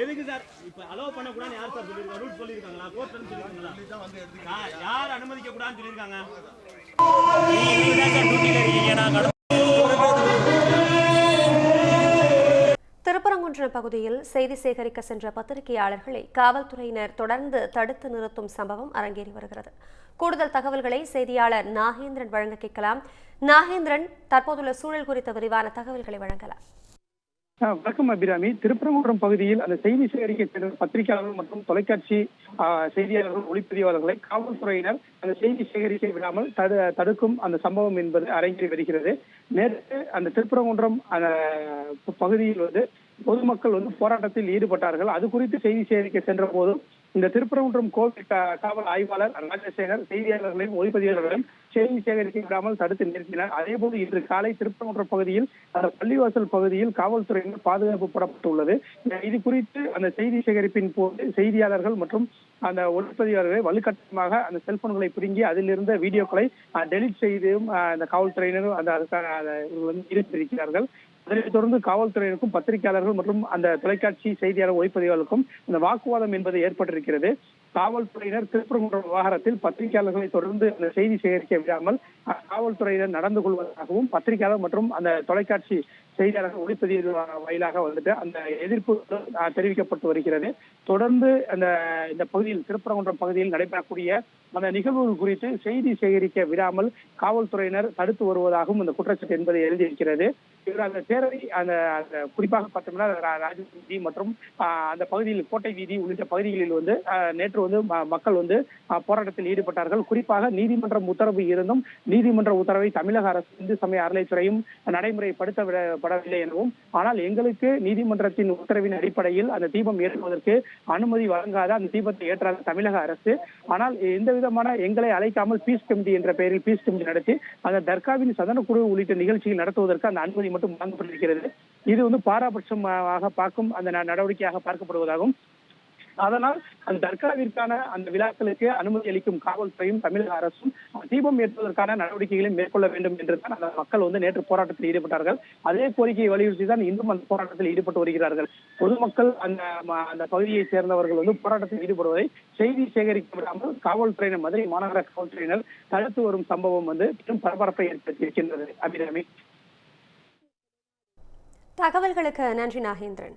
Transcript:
எதுக்கு சார்? இப்ப அலோவ் பண்ண கூடாது யார் சார் சொல்லியிருக்காங்க ரூட் சொல்லிருக்காங்களா கோர்ட் சொல்லிருக்காங்களா யார் அனுமதிக்க கூடாதுன்னு சொல்லிருக்காங்க நீங்க திருப்பரங்குன்றம் பகுதியில் செய்தி சேகரிக்க சென்ற பத்திரிகையாளர்களை காவல்துறையினர் தொடர்ந்து தடுத்து நிறுத்தும் சம்பவம் அரங்கேறி வருகிறது. கூடுதல் தகவல்களை செய்தியாளர் நாகேந்திரன் வழங்க கேட்கலாம். நாகேந்திரன் தற்போதுள்ள சூழல் குறித்த விரிவான தகவல்களை வழங்கலாம். வணக்கம் அபிராமி. திருப்பரங்குன்றம் பகுதியில் அந்த செய்தி சேகரிக்க சென்ற பத்திரிகையாளர்கள் மற்றும் தொலைக்காட்சி செய்தியாளர்கள் ஒளிப்பதிவாளர்களை காவல்துறையினர் அந்த செய்தி சேகரிக்க விடாமல் தடு தடுக்கும் அந்த சம்பவம் என்பது அரங்கேறி வருகிறது. நேற்று அந்த திருப்பரங்குன்றம் அந்த பகுதியில் வந்து பொதுமக்கள் வந்து போராட்டத்தில் ஈடுபட்டார்கள். அது குறித்து செய்தி சேகரிக்க சென்ற போதும் இந்த திருப்பரங்குன்றம் கோவில் காவல் ஆய்வாளர் ராஜசேகர் செய்தியாளர்களையும் ஒளிப்பதிவாளர்களையும் செய்தி சேகரிக்க விடாமல் தடுத்து நிறுத்தினார். அதேபோல இன்று காலை திருப்பரங்குன்றம் பகுதியில் அந்த பள்ளிவாசல் பகுதியில் காவல்துறையினர் பாதுகாப்பு போடப்பட்டுள்ளது. இது குறித்து அந்த செய்தி சேகரிப்பின் போது செய்தியாளர்கள் மற்றும் அந்த ஒளிப்பதிவாளர்களை வலுக்கட்டமாக அந்த செல்போன்களை பிடுங்கி அதில் இருந்த வீடியோக்களை டெலிட் செய்தும் அந்த காவல்துறையினரும் அந்த அதுக்கான ஈடுபட்டிருக்கிறார்கள் அதனைத் தொடர்ந்து காவல்துறையினருக்கும் பத்திரிகையாளர்கள் மற்றும் அந்த தொலைக்காட்சி செய்தியாளர் ஒளிப்பதிவாளருக்கும் இந்த வாக்குவாதம் என்பது ஏற்பட்டிருக்கிறது. காவல்துறையினர் திருப்பரங்குன்றம் விவகாரத்தில் பத்திரிகையாளர்களை தொடர்ந்து அந்த செய்தி சேகரிக்க விடாமல் காவல்துறையினர் நடந்து கொள்வதாகவும் பத்திரிகையாளர் மற்றும் அந்த தொலைக்காட்சி செய்தியாளர்கள் ஒளிப்பதிவு வாயிலாக வந்துட்டு அந்த எதிர்ப்பு தெரிவிக்கப்பட்டு வருகிறது. தொடர்ந்து அந்த இந்த பகுதியில் திருப்பரங்குன்றம் பகுதியில் நடைபெறக்கூடிய அந்த நிகழ்வுகள் குறித்து செய்தி சேகரிக்க விடாமல் காவல்துறையினர் தடுத்து வருவதாகவும் இந்த குற்றச்சாட்டு என்பது எழுதியிருக்கிறது இவர் அந்த பேரவை அந்த குறிப்பாக பார்த்தோம்னா ரா- வீதி மற்றும் அந்த பகுதியில் கோட்டை வீதி உள்ளிட்ட பகுதிகளில் வந்து நேற்று வந்து மக்கள் வந்து போராட்டத்தில் ஈடுபட்டார்கள். குறிப்பாக நீதிமன்றம் உத்தரவு இருந்தும் நீதிமன்ற உத்தரவை தமிழக அரசு இந்து சமய அறநிலைத்துறையும் நடைமுறைப்படுத்தப்படவில்லை எனவும் ஆனால் எங்களுக்கு நீதிமன்றத்தின் உத்தரவின் அடிப்படையில் அந்த தீபம் ஏற்றுவதற்கு அனுமதி வழங்காத அந்த தீபத்தை ஏற்றாத தமிழக அரசு. ஆனால் எந்த விதமான எங்களை அழைக்காமல் பீஸ் கமிட்டி என்ற பெயரில் பீஸ் கமிட்டி நடத்தி அந்த தர்காவின் சதனக்குழு உள்ளிட்ட நிகழ்ச்சிகள் நடத்துவதற்கு அந்த அனுமதி மட்டும் வழங்கப்பட்டிருக்கிறது. இது வந்து பாராபட்சமாக பார்க்கும் அந்த ந- நடவடிக்கையாக பார்க்கப்படுவதாகவும் அதனால் அந்த தர்காவிற்கான அந்த விழாக்களுக்கு அனுமதி அளிக்கும் காவல்துறையும் தமிழக அரசும் தீபம் ஏற்றுவதற்கான நடவடிக்கைகளை மேற்கொள்ள வேண்டும் என்று தான் அந்த மக்கள் வந்து நேற்று போராட்டத்தில் ஈடுபட்டார்கள். அதே கோரிக்கையை வலியுறுத்தி தான் இன்றும் அந்த போராட்டத்தில் ஈடுபட்டு வருகிறார்கள். பொதுமக்கள் அந்த அந்த பகுதியை சேர்ந்தவர்கள் வந்து போராட்டத்தில் ஈடுபடுவதை செய்தி சேகரிக்க விடாமல் காவல்துறையினர் மதுரை மாநகர காவல்துறையினர் தடுத்து வரும் சம்பவம் வந்து பெரும் பரபரப்பை ஏற்படுத்தியிருக்கின்றது அபிராமி. தகவல்களுக்கு நன்றி நாகேந்திரன்.